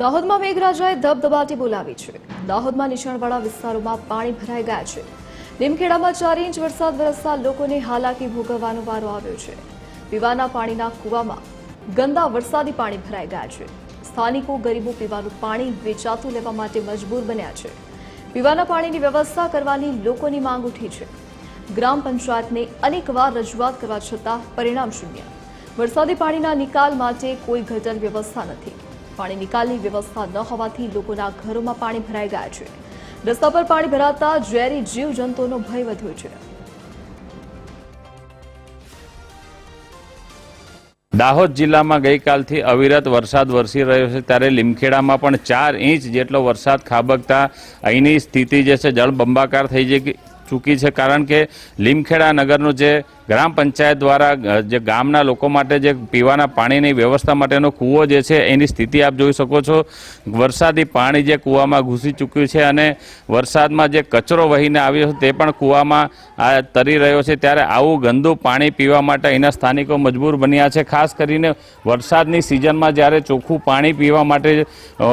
દાહોદમાં મેઘરાજાએ ધબધબાટી બોલાવી છે. દાહોદમાં નીચાણવાળા વિસ્તારોમાં પાણી ભરાઈ ગયા છે. લીમખેડામાં ચાર ઇંચ વરસાદ વરસતા લોકોને હાલાકી ભોગવવાનો વારો આવ્યો છે. પીવાના પાણીના કૂવામાં ગંદા વરસાદી પાણી ભરાઈ ગયા છે. સ્થાનિકો ગરીબો પીવાનું પાણી વેચાતું લેવા માટે મજબૂર બન્યા છે. પીવાના પાણીની વ્યવસ્થા કરવાની લોકોની માંગ ઉઠી છે. ગ્રામ પંચાયતને અનેકવાર રજૂઆત કરવા છતાં પરિણામ શૂન્ય. વરસાદી પાણીના નિકાલ માટે કોઈ ગટર વ્યવસ્થા નથી. પાણી નિકાલની વ્યવસ્થા ન હોવાથી લોકોના ઘરોમાં પાણી ભરાઈ ગયા છે. રસ્તા પર પાણી ભરાતા ઝેરી જીવજંતુઓનો ભય વધ્યો છે. દાહોદ જિલ્લામાં ગઈકાલથી અવિરત વરસાદ વરસી રહ્યો છે. ત્યારે લીમખેડામાં પણ ચાર ઇંચ જેટલો વરસાદ ખાબકતા અહીંની સ્થિતિ જે છે, જળબંબાકાર થઈ ચૂકી છે કારણ કે લીમખેડા નગરનું જે ગ્રામ પંચાયત દ્વારા જે ગામના લોકો માટે જે પીવાના પાણીની વ્યવસ્થા માટેનો કૂવો જે છે એની સ્થિતિ આપ જોઈ શકો છો. વરસાદી પાણી જે કૂવામાં ઘૂસી ચૂક્યું છે અને વરસાદમાં જે કચરો વહીને આવ્યો છે તે પણ કૂવામાં આ તરી રહ્યો છે. ત્યારે આવું ગંદુ પાણી પીવા માટે અહીંના સ્થાનિકો મજબૂર બન્યા છે. ખાસ કરીને વરસાદની સિઝનમાં જ્યારે ચોખ્ખું પાણી પીવા માટે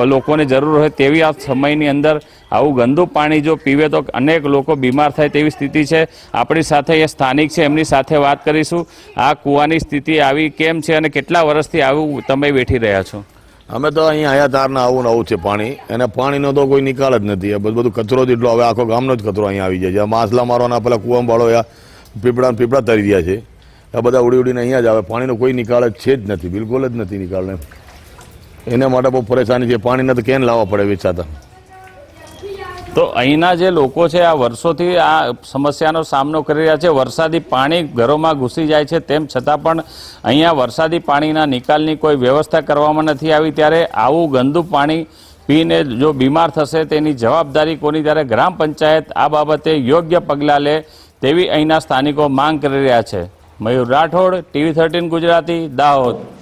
લોકોને જરૂર હોય તેવી આ સમયની અંદર આવું ગંદુ પાણી જો પીવે તો અનેક લોકો બીમાર થાય તેવી સ્થિતિ છે. આપણી સાથે એ સ્થાનિક છે, એમની સાથે વાત કરીશું. આ કૂવાની સ્થિતિ આવી કેમ છે અને કેટલા વર્ષથી આવું તમે વેઠી રહ્યા છો? અમે તો અહીંયા આયા તારના આવું ને આવું છે પાણી. અને પાણીનો તો કોઈ નિકાલ જ નથી. બધું કચરો જ એટલો, હવે આખો ગામનો જ કચરો અહીંયા આવી જાય છે. આ માસલા મારવાના પેલા કુવામ બાળો પીપળા પીપળા તરી રહ્યા છે. આ બધા ઉડી ઉડીને અહીંયા જ આવે. પાણીનો કોઈ નિકાલ જ છે જ નથી. બિલકુલ જ નથી નિકાલ એના માટે બહુ પરેશાની છે. પાણીને તો કેન લાવવા પડે વેચાતા. તો અહીંના જે લોકો છે, આ વર્ષોથી આ સમસ્યાનો સામનો કરી રહ્યા છે. વરસાદી પાણી ઘરોમાં ઘૂસી જાય છે, તેમ છતાં પણ અહીંયા વરસાદી પાણીના નિકાલની કોઈ વ્યવસ્થા કરવામાં નથી આવી. ત્યારે આવું ગંદુ પાણી પીને જો બીમાર થશે, તેની જવાબદારી કોની? ત્યારે ગ્રામ પંચાયત આ બાબતે યોગ્ય પગલાં લે તેવી અહીંના સ્થાનિકો માંગ કરી રહ્યા છે. Mayur Rathod, TV thirteen Gujarati, Dahod.